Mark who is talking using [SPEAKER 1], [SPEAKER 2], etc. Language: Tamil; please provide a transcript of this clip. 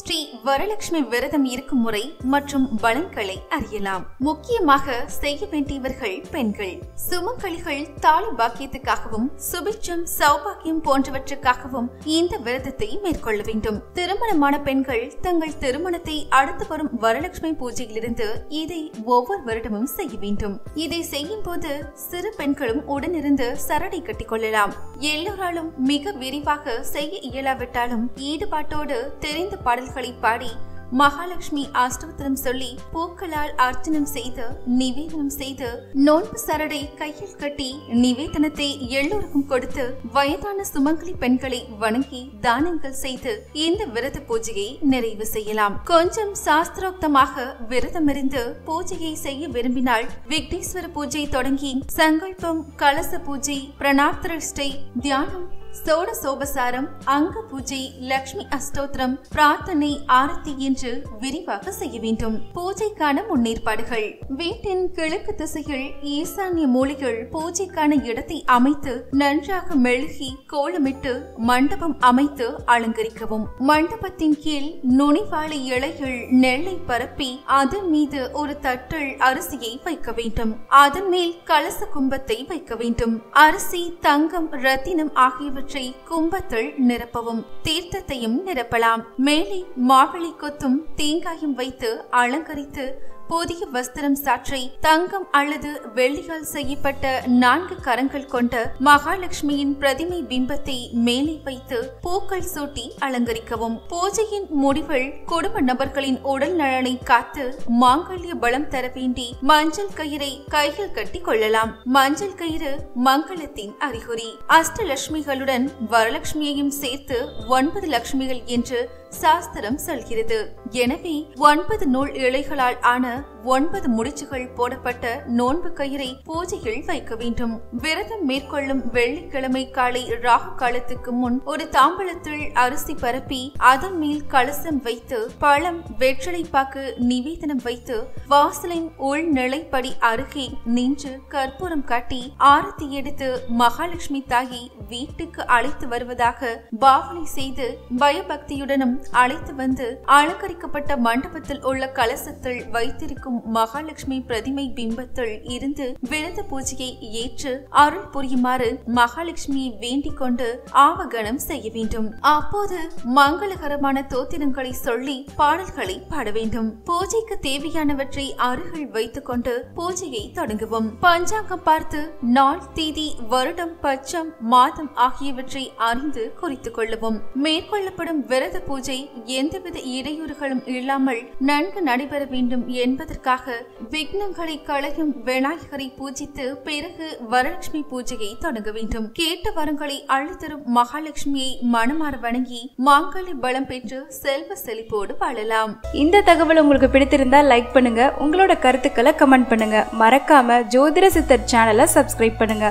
[SPEAKER 1] ஸ்ரீ வரலட்சுமி விரதம் இருக்கும் முறை மற்றும் பலன்களை அறியலாம். முக்கியமாக செய்ய வேண்டியவர்கள் பெண்கள். சுமங்கலிகள் தாலி பாக்கியத்துக்காகவும் சுபிட்சம் சௌபாக்கியம் போன்றவற்றுக்காகவும் இந்த விரதத்தை மேற்கொள்ள வேண்டும். திருமணமான பெண்கள் தங்கள் திருமணத்தை அடுத்து வரும் வரலட்சுமி பூஜையிலிருந்து இதை ஒவ்வொரு வருடமும் செய்ய வேண்டும். இதை செய்யும் போது சிறு பெண்களும் உடனிருந்து சரடை கட்டிக் கொள்ளலாம். எல்லோராலும் மிக விரிவாக செய்ய இயலாவிட்டாலும் ஈடுபாட்டோடு தெரிந்த பாடல்களை பாடி மகாலட்சுமி அஷ்டோத்திரம் சொல்லி பூக்களால் அர்ச்சனம் செய்து நிவேதனம் செய்து நோன்பு சரடை கையில் கட்டி நிவேதனத்தை எல்லோருக்கும் கொடுத்து வயதான சுமங்கலி பெண்களை வணங்கி தானங்கள் செய்து இந்த விரத பூஜையை நிறைவு செய்யலாம். கொஞ்சம் சாஸ்திரோக்தமாக விரதமிருந்து பூஜையை செய்ய விரும்பினால் விக்னேஸ்வர பூஜை தொடங்கி சங்கல்பம் கலச பூஜை பிரணார்த்தரிஷ்டை தியானம் சோட சோபசாரம் அங்க பூஜை லக்ஷ்மி அஸ்தோத்திரம் பிரார்த்தனை ஆரத்தி என்று விரிவாக செய்ய வேண்டும். பூஜைக்கான முன்னேற்பாடுகள். வீட்டின் கிழக்கு திசையில் ஈசான்ய மூலிகள் பூஜைக்கான இடத்தை அமைத்து நன்றாக மெழுகி கோலமிட்டு மண்டபம் அமைத்து அலங்கரிக்கவும். மண்டபத்தின் கீழ் நுனிவாழை இலைகள் நெல்லை பரப்பி அதன் மீது ஒரு தட்டல் அரிசியை வைக்க வேண்டும். அதன் மேல் கலச கும்பத்தை வைக்க வேண்டும். அரிசி தங்கம் ரத்தினம் ஆகியவை ஆகியவற்றை கும்பத்தில் நிரப்பவும் தீர்த்தத்தையும் நிரப்பலாம். மேலே மாவிளை கொத்தும் தேங்காயும் வைத்து அலங்கரித்து புதிய வஸ்திரம் சாற்றி தங்கம் அல்லது வெள்ளியால் செய்யப்பட்ட நான்கு கரங்கள் கொண்ட மகாலட்சுமியின் பிரதிமை பிம்பத்தை மேலே வைத்து பூக்கள் சூட்டி அலங்கரிக்கவும். பூஜையின் முடிவில் குடும்ப நபர்களின் உடல் நலனை காத்து மாங்கல்ய பலம் தர வேண்டி மஞ்சள் கயிறை கையில் கட்டி கொள்ளலாம். மஞ்சள் கயிறு மங்களத்தின் அறிகுறி. அஷ்டலட்சுமிகளுடன் வரலட்சுமியையும் சேர்த்து ஒன்பது லட்சுமிகள் என்று சாஸ்திரம் சொல்கிறது. எனவே ஒன்பது நூல் இழைகளால் ஆன да? ஒன்பது முடிச்சுகள் போடப்பட்ட நோன்பு கயிறை பூஜையில் வைக்க வேண்டும். விரதம் மேற்கொள்ளும் வெள்ளிக்கிழமை காலை ராகு காலத்துக்கு முன் ஒரு தாம்பலத்தில் அரிசி பரப்பி அதன் மேல் கலசம் வைத்து பழம் வெற்றிலை பாக்கு நிவேதனம் வைத்து வாசலின் உள்நிலைப்படி அருகே நின்று கற்பூரம் காட்டி ஆரத்தி எடுத்து மகாலட்சுமி தாயை வீட்டுக்கு அழைத்து வருவதாக பாவனை செய்து பயபக்தியுடனும் அழைத்து வந்து அலங்கரிக்கப்பட்ட மண்டபத்தில் உள்ள கலசத்தில் வைத்திருக்கும் இருக்கும் மகாலட்சுமி பிரதிமை பிம்பத்தில் இருந்து விரத பூஜையை ஏற்று அருள் புரியுமாறு மகாலட்சுமியை வேண்டிக் கொண்டு ஆவகணம் செய்ய வேண்டும். அப்போது மங்களகரமான தோத்திரங்களை சொல்லி பாடல்களை பாட வேண்டும். பூஜைக்கு தேவையானவற்றை அருகில் வைத்துக் கொண்டு பூஜையை தொடங்குவோம். பஞ்சாங்கம் பார்த்து நாள் தேதி வருடம் பட்சம் மாதம் ஆகியவற்றை அறிந்து குறித்துக் கொள்ளவும். மேற்கொள்ளப்படும் விரத பூஜை எந்தவித இடையூறுகளும் இல்லாமல் நன்கு நடைபெற வேண்டும் என்பதற்கு செய்வதற்காக விக்னங்களை களையும் விநாயகரை பூஜித்து பிறகு வரலட்சுமி பூஜையை தொடங்க வேண்டும். கேட்ட வரங்களை அழித்தரும் மகாலட்சுமியை மனமாற வணங்கி மாங்கல்ய பலம் பெற்று செல்வ செழிப்போடு வாழலாம்.
[SPEAKER 2] இந்த தகவல் உங்களுக்கு பிடித்திருந்தா லைக் பண்ணுங்க. உங்களோட கருத்துக்களை கமெண்ட் பண்ணுங்க. மறக்காம ஜோதிட சித்தர் சேனலை சப்ஸ்கிரைப் பண்ணுங்க.